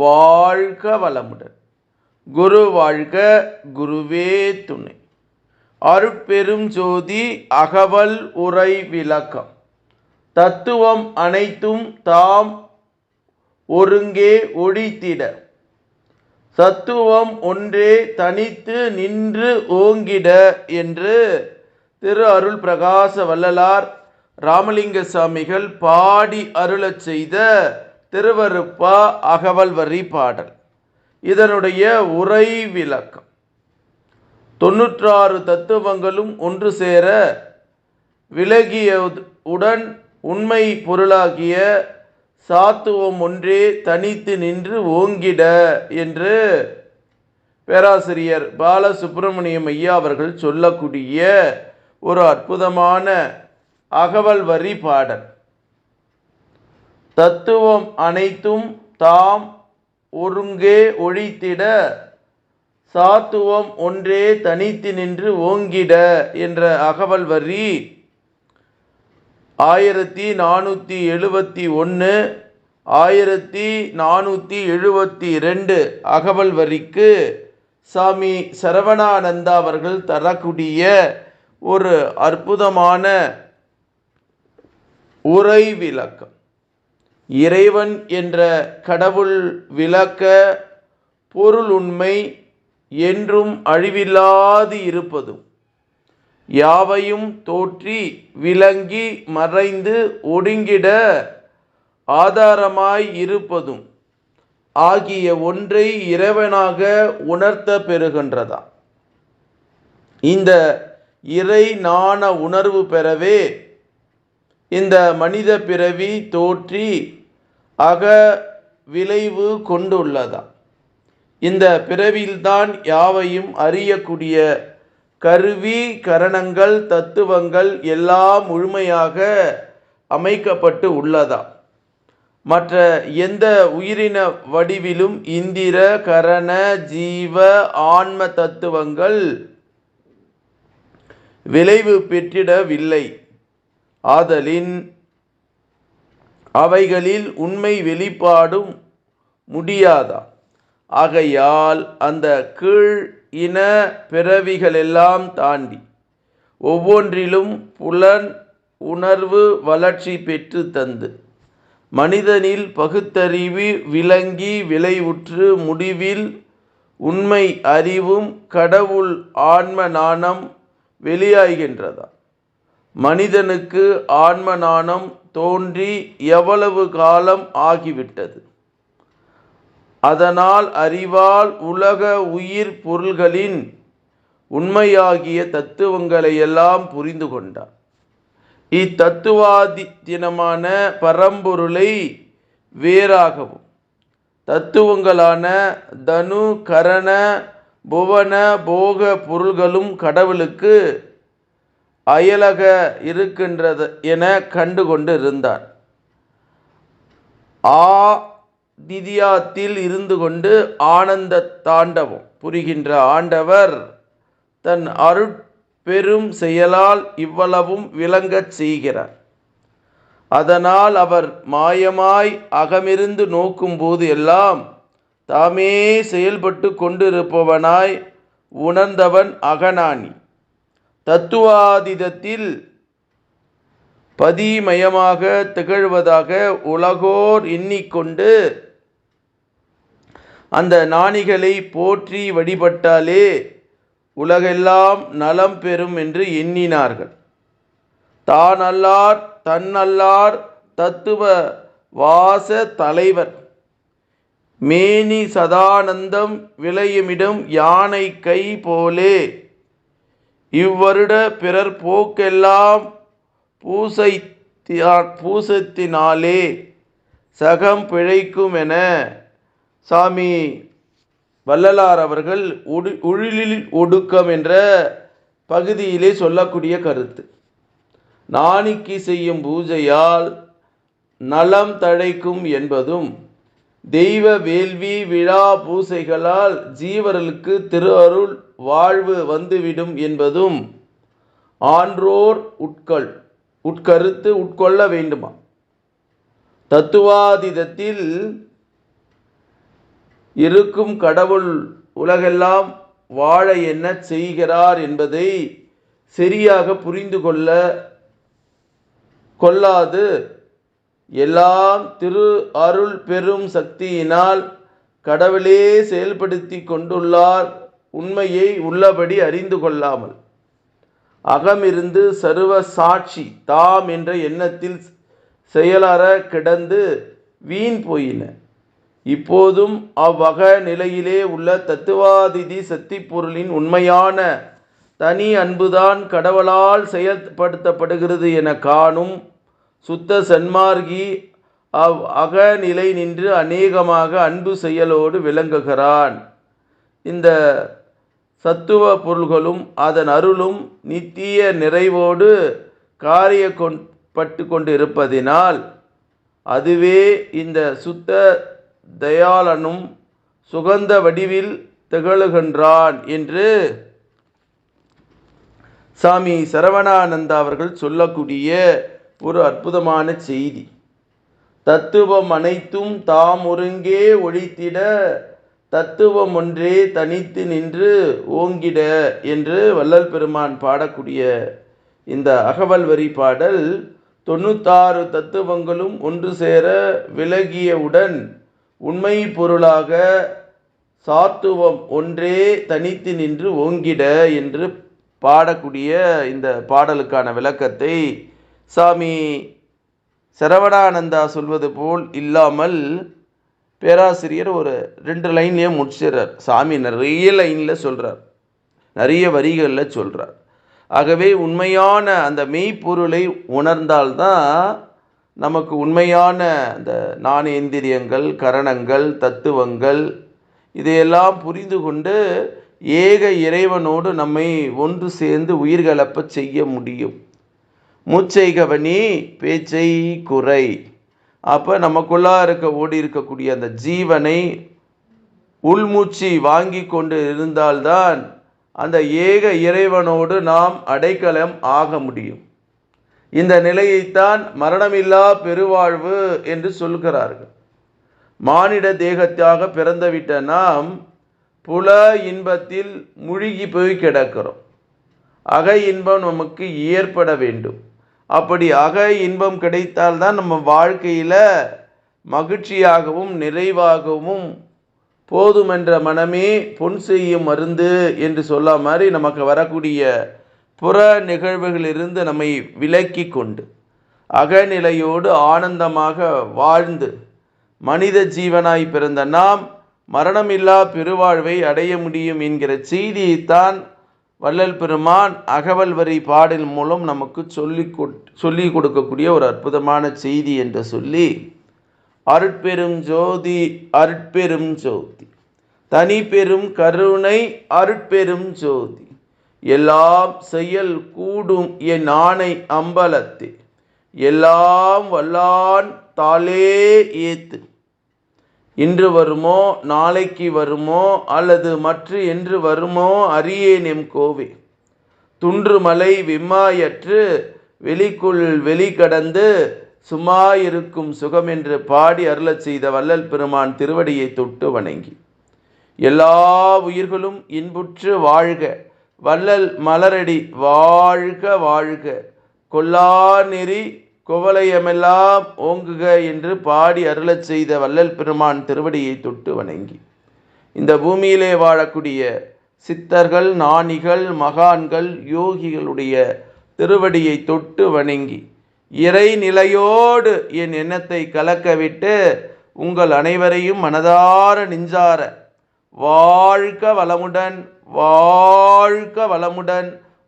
வாழ்க வளமுடன். குரு வாழ்க குருவே துணை. அருட்பெரும் ஜோதி அகவல் உரை விளக்கம். தத்துவம் அனைத்தும் தாம் ஒருங்கே ஒழித்திட சத்துவம் ஒன்றே தனித்து நின்று ஓங்கிட என்று திரு அருள் பிரகாச வள்ளலார் ராமலிங்க சாமிகள் பாடி அருளச் செய்த திருவருப்பா அகவல் வரி பாடல். இதனுடைய உரை விளக்கம். தொன்னூற்றாறு தத்துவங்களும் ஒன்று சேர விலகிய உடன் உண்மை பொருளாகிய சாத்துவம் ஒன்றே தனித்து நின்று ஓங்கிட என்று பேராசிரியர் பாலசுப்பிரமணியம் ஐயா அவர்கள் சொல்லக்கூடிய ஒரு அற்புதமான அகவல் வரி பாடல். தத்துவம் அனைத்தும் தாம் ஒருங்கே ஒழித்திட சாத்துவம் ஒன்றே தனித்து நின்று ஓங்கிட என்ற அகவல் வரி ஆயிரத்தி நானூற்றி எழுபத்தி ஒன்று ஆயிரத்தி நானூற்றி எழுபத்தி ரெண்டு அகவல் வரிக்கு சாமி சரவணானந்தா அவர்கள் தரக்கூடிய ஒரு அற்புதமான உரை விளக்கம். இறைவன் என்ற கடவுள் விளக்க பொருள் உண்மை என்றும் அழிவில்லாது இருப்பதும் யாவையும் தோற்றி விளங்கி மறைந்து ஒடுங்கிட ஆதாரமாய் இருப்பதும் ஆகிய ஒன்றை இறைவனாக உணர்த்த பெறுகின்றதா? இந்த இறை நாண உணர்வு பெறவே இந்த மனித பிறவி தோற்றி அக விளைவு கொண்டுள்ளதா? இந்த பிறவில்தான் யாவையும் அறியக்கூடிய கருவி கரணங்கள் தத்துவங்கள் எல்லாம் முழுமையாக அமைக்கப்பட்டு உள்ளதா? மற்ற எந்த உயிரின வடிவிலும் இந்திர கரண ஜீவ ஆன்ம தத்துவங்கள் விளைவு பெற்றிடவில்லை. ஆதலின் அவைகளில் உண்மை வெளிப்பாடும் முடியாதா? ஆகையால் அந்த கீழ் இன பிறவிகளெல்லாம் தாண்டி ஒவ்வொன்றிலும் புலன் உணர்வு வளர்ச்சி பெற்று தந்து மனிதனில் பகுத்தறிவு விளங்கி விளைவுற்று முடிவில் உண்மை அறிவும் கடவுள் ஆன்ம நாணம் வெளியாகின்றதா? மனிதனுக்கு ஆன்ம நாணம் தோன்றி எவ்வளவு காலம் ஆகிவிட்டது? அதனால் அறிவால் உலக உயிர் பொருள்களின் உண்மையாகிய தத்துவங்களை எல்லாம் புரிந்து கொண்டார் இத்தத்துவாதித்தினமான பரம்பொருளை வேறாகவும் தத்துவங்களான தனு கரண புவன போக பொருள்களும் கடவுளுக்கு அயலக இருக்கின்றது என கண்டு கொண்டு இருந்தார் ஆ திதியாத்தில் இருந்து கொண்டு ஆனந்த தாண்டவம் புரிகின்ற ஆண்டவர் தன் அருட்பெரும் செயலால் இவ்வளவும் விளங்கச் செய்கிறார். அதனால் அவர் மாயமாய் அகமிருந்து நோக்கும்போது எல்லாம் தாமே செயல்பட்டு கொண்டிருப்பவனாய் உணர்ந்தவன் அகநாணி தத்துவாதிதத்தில் பதிமயமாக திகழ்வதாக உலகோர் எண்ணிக்கொண்டு அந்த நாணிகளை போற்றி வழிபட்டாலே உலகெல்லாம் நலம் பெறும் என்று எண்ணினார்கள். தான் அல்லார் தன்னல்லார் தத்துவ வாச தலைவர். மேனி சதானந்தம் விளையுமிடம் யானை கை போலே இவ்வருட பிறர் போக்கெல்லாம் பூசை பூசத்தினாலே சகம் பிழைக்கும் என சாமி வள்ளலார் அவர்கள் ஒடு உழிலில் ஒடுக்கம் என்ற பகுதியிலே சொல்லக்கூடிய கருத்து. நாணிக்கு செய்யும் பூஜையால் நலம் தழைக்கும் என்பதும் தெய்வ வேள்வி விழா பூசைகளால் ஜீவர்களுக்கு திரு அருள் வாழ்வு வந்துவிடும் என்பதும் ஆன்றோர் உட்கொள் உட்கருத்து உட்கொள்ள வேண்டுமா? தத்துவாதிதத்தில் இருக்கும் கடவுள் உலகெல்லாம் வாழ என்ன செய்கிறார் என்பதை சரியாக புரிந்து கொள்ள கொள்ளாது எல்லாம் திரு அருள் பெரும் சக்தியினால் கடவுளே செயல்படுத்தி கொண்டுள்ளார் உண்மையை உள்ளபடி அறிந்து கொள்ளாமல். அகமிருந்து சர்வ சாட்சி தாம் என்ற எண்ணத்தில் செயலற கிடந்து வீண் போயின. இப்போதும் அவ்வக நிலையிலே உள்ள தத்துவாதிதி சக்தி பொருளின் உண்மையான தனி அன்புதான் கடவுளால் செயல்படுத்தப்படுகிறது என காணும் சுத்த சன்மார்கி அவ் அகநிலை நின்று அநேகமாக அன்பு செயலோடு விளங்குகிறான். இந்த சத்துவ பொருள்களும் அதன் அருளும் நித்திய நிறைவோடு காரிய பட்டு கொண்டிருப்பதினால் அதுவே இந்த சுத்த தயாளனும் சுகந்த வடிவில் திகழுகின்றான் என்று சாமி சரவணானந்தா அவர்கள் சொல்லக்கூடிய ஒரு அற்புதமான செய்தி. தத்துவம் அனைத்தும் தாம் ஒருங்கே ஒழித்திட தத்துவம் ஒன்றே தனித்து நின்று ஓங்கிட என்று வள்ளல் பெருமான் பாடக்கூடிய இந்த அகவல் வரி பாடல் தொண்ணூத்தாறு தத்துவங்களும் ஒன்று சேர விலகியவுடன் உண்மை பொருளாக சாத்துவம் ஒன்றே தனித்து நின்று ஓங்கிட என்று பாடக்கூடிய இந்த பாடலுக்கான விளக்கத்தை சாமி சரவணானந்தா சொல்வது போல் இல்லாமல் பேராசிரியர் ஒரு ரெண்டு லைன்லேயே முடிச்சிடுறார். சாமி நிறைய லைனில் சொல்கிறார் நிறைய வரிகளில் சொல்கிறார் ஆகவே உண்மையான அந்த மெய்ப்பொருளை உணர்ந்தால்தான் நமக்கு உண்மையான அந்த நாணேந்திரியங்கள் கரணங்கள் தத்துவங்கள் இதையெல்லாம் புரிந்து கொண்டு ஏக இறைவனோடு நம்மை ஒன்று சேர்ந்து உயிர்களப்ப செய்ய முடியும். மூச்சை கவனி பேச்சை குறை. அப்போ நமக்குள்ளா இருக்க ஓடி இருக்கக்கூடிய அந்த ஜீவனை உள்மூச்சி வாங்கி கொண்டு இருந்தால்தான் அந்த ஏக இறைவனோடு நாம் அடைக்கலம் ஆக முடியும். இந்த நிலையைத்தான் மரணமில்லா பெருவாழ்வு என்று சொல்கிறார்கள் மானிட தேகத்தாக பிறந்துவிட்ட நாம் புல இன்பத்தில் முழுகி போய் கிடக்கிறோம். அக இன்பம் நமக்கு ஏற்பட வேண்டும். அப்படி அக இன்பம் கிடைத்தால்தான் நம்ம வாழ்க்கையில் மகிழ்ச்சியாகவும் நிறைவாகவும் போதுமென்ற மனமே பொன் செய்யும் மருந்து என்று சொல்ல மாதிரி நமக்கு வரக்கூடிய புற நிகழ்வுகளிலிருந்து நம்மை விலக்கி கொண்டு அகநிலையோடு ஆனந்தமாக வாழ்ந்து மனித ஜீவனாய் பிறந்த நாம் மரணமில்லா பெருவாழ்வை அடைய முடியும் என்கிற செய்தியைத்தான் வள்ளல் பெருமான் அகவல் வரி பாடல் மூலம் நமக்கு சொல்லி சொல்லி கொடுக்கக்கூடிய ஒரு அற்புதமான செய்தி என்று சொல்லி அருட்பெரும் ஜோதி அருட்பெரும் ஜோதி. தனி பெரும் கருணை அருட்பெரும் ஜோதி. எல்லாம் செயல் கூடும் என் ஆணை அம்பலத்தே. எல்லாம் வல்லான் தாளே ஏத்து. இன்று வருமோ நாளைக்கு வருமோ அல்லது மற்ற என்று வருமோ அரியேன் எம் கோவே. துன்று மலை விம்மாயற்று வெளிக்குள் வெளி கடந்து சும்மாயிருக்கும் சுகம் என்று பாடி அருளச் செய்த வள்ளல் பெருமான் திருவடியை தொட்டு வணங்கி. எல்லா உயிர்களும் இன்புற்று வாழ்க வள்ளல் மலரடி வாழ்க வாழ்க கொல்லா நெறி குவலயமெல்லாம் ஓங்குக என்று பாடி அருளச் செய்த வள்ளல் பெருமான் திருவடியை தொட்டு வணங்கி. இந்த பூமியிலே வாழக்கூடிய சித்தர்கள் நாணிகள் மகான்கள் யோகிகளுடைய திருவடியை தொட்டு வணங்கி இறை நிலையோடு என் எண்ணத்தை கலக்கவிட்டு உங்கள் அனைவரையும் மனதார நெஞ்சார. வாழ்க வளமுடன் வாழ்க வளமுடன்